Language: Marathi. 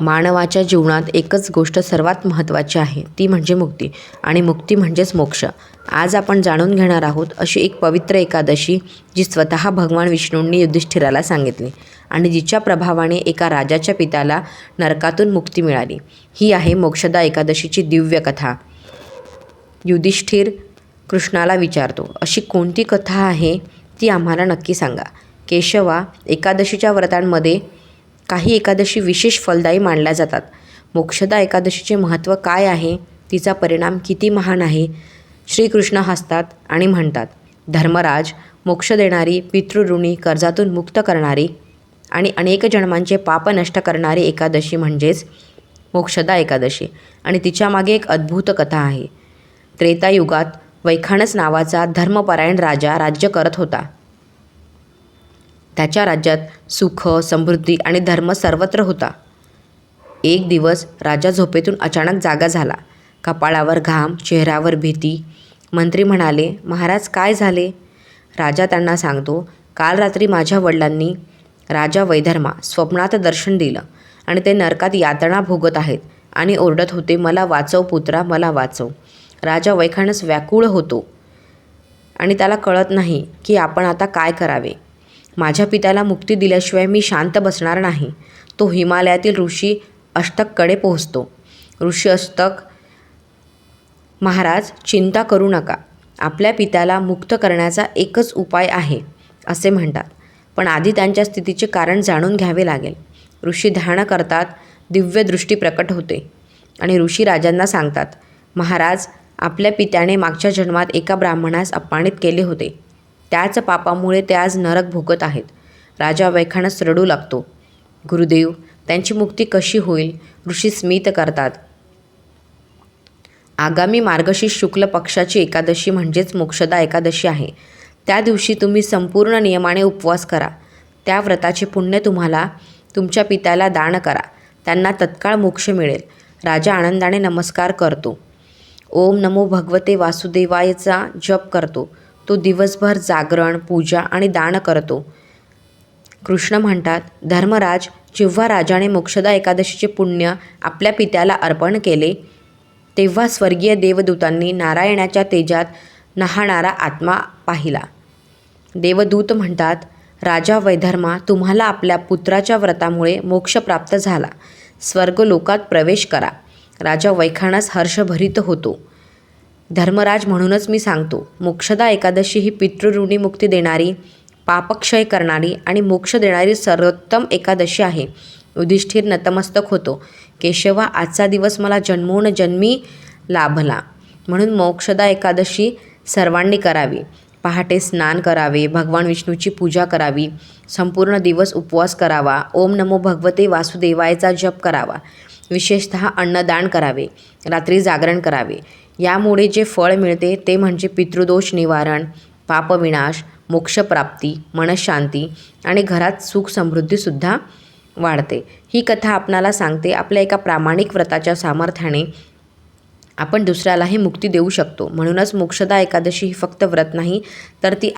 मानवाच्या जीवनात एकच गोष्ट सर्वात महत्त्वाची आहे ती म्हणजे मुक्ती. आणि मुक्ती म्हणजेच मोक्ष. आज आपण जाणून घेणार आहोत अशी एक पवित्र एकादशी जी स्वतः भगवान विष्णूंनी युधिष्ठिराला सांगितली आणि जिच्या प्रभावाने एका राजाच्या पित्याला नरकातून मुक्ती मिळाली. ही आहे मोक्षदा एकादशीची दिव्य कथा. युधिष्ठिर कृष्णाला विचारतो अशी कोणती कथा आहे? ती आम्हाला नक्की सांगा. केशवा एकादशीच्या व्रतांमध्ये काही एकादशी विशेष फलदायी मानल्या जातात. मोक्षदा एकादशीचे महत्त्व काय आहे? तिचा परिणाम किती महान आहे? श्रीकृष्ण हसतात आणि म्हणतात धर्मराज मोक्ष देणारी पितृऋणी कर्जातून मुक्त करणारी आणि अनेक जन्मांचे पाप नष्ट करणारी एकादशी म्हणजेच मोक्षदा एकादशी आणि तिच्यामागे एक अद्भुत कथा आहे. त्रेतायुगात वैखाणस नावाचा धर्मपरायण राजा राज्य करत होता. त्याच्या राज्यात सुख समृद्धी आणि धर्म सर्वत्र होता. एक दिवस राजा झोपेतून अचानक जागा झाला. कपाळावर घाम चेहऱ्यावर भीती. मंत्री म्हणाले महाराज काय झाले? राजा त्यांना सांगतो काल रात्री माझ्या वडिलांनी राजा वैधर्मा स्वप्नात दर्शन दिलं आणि ते नरकात यातना भोगत आहेत आणि ओरडत होते मला वाचव पुत्रा मला वाचव. राजा वैखानस व्याकुळ होतो आणि त्याला कळत नाही की आपण आता काय करावे. माझ्या पित्याला मुक्ती दिल्याशिवाय मी शांत बसणार नाही. तो हिमालयातील ऋषी अष्टककडे पोहोचतो. ऋषी अष्टक महाराज चिंता करू नका. आपल्या पित्याला मुक्त करण्याचा एकच उपाय आहे असे म्हणतात. पण आधी त्यांच्या स्थितीचे कारण जाणून घ्यावे लागेल. ऋषी ध्यान करतात दिव्य दृष्टी प्रकट होते. आणि ऋषी राजांना सांगतात महाराज आपल्या पित्याने मागच्या जन्मात एका ब्राह्मणास अपमानित केले होते. त्याच पापामुळे ते आज नरक भोगत आहेत. राजा वैखानस रडू लागतो. गुरुदेव त्यांची मुक्ती कशी होईल ऋषी स्मित करतात. आगामी मार्गशीर्ष शुक्ल पक्षाची एकादशी म्हणजेच मोक्षदा एकादशी आहे. त्या दिवशी तुम्ही संपूर्ण नियमाने उपवास करा. त्या व्रताचे पुण्य तुम्हाला तुमच्या पित्याला दान करा. त्यांना तत्काळ मोक्ष मिळेल. राजा आनंदाने नमस्कार करतो. ओम नमो भगवते वासुदेवायचा जप करतो. तो दिवसभर जागरण पूजा आणि दान करतो. कृष्ण म्हणतात धर्मराज जेव्हा राजाने मोक्षदा एकादशीचे पुण्य आपल्या पित्याला अर्पण केले तेव्हा स्वर्गीय देवदूतांनी नारायणाच्या तेजात नहाणारा आत्मा पाहिला. देवदूत म्हणतात राजा वैधर्मा तुम्हाला आपल्या पुत्राच्या व्रतामुळे मोक्ष प्राप्त झाला. स्वर्गलोकात प्रवेश करा. राजा वैखाणास हर्षभरित होतो. धर्मराज म्हणूनच मी सांगतो मोक्षदा एकादशी ही पितृऋणी मुक्ती देणारी पापक्षय करणारी आणि मोक्ष देणारी सर्वोत्तम एकादशी आहे. युधिष्ठिर नतमस्तक होतो. केशवा आजचा दिवस मला जन्मून जन्मी लाभला. म्हणून मोक्षदा एकादशी सर्वांनी करावी. पहाटे स्नान करावे भगवान विष्णूची पूजा करावी संपूर्ण दिवस उपवास करावा ओम नमो भगवते वासुदेवायचा जप करावा. विशेषतः अन्नदान करावे रात्री जागरण करावे. यामुळे जे फळ मिळते ते म्हणजे पितृदोष निवारण पापविनाश मोक्षप्राप्ती मनशांती आणि घरात सुख समृद्धीसुद्धा वाढते. ही कथा आपणाला सांगते आपल्या एका प्रामाणिक व्रताच्या सामर्थ्याने आपण दुसऱ्यालाही मुक्ती देऊ शकतो. म्हणूनच मोक्षदा एकादशी ही फक्त व्रत नाही तर ती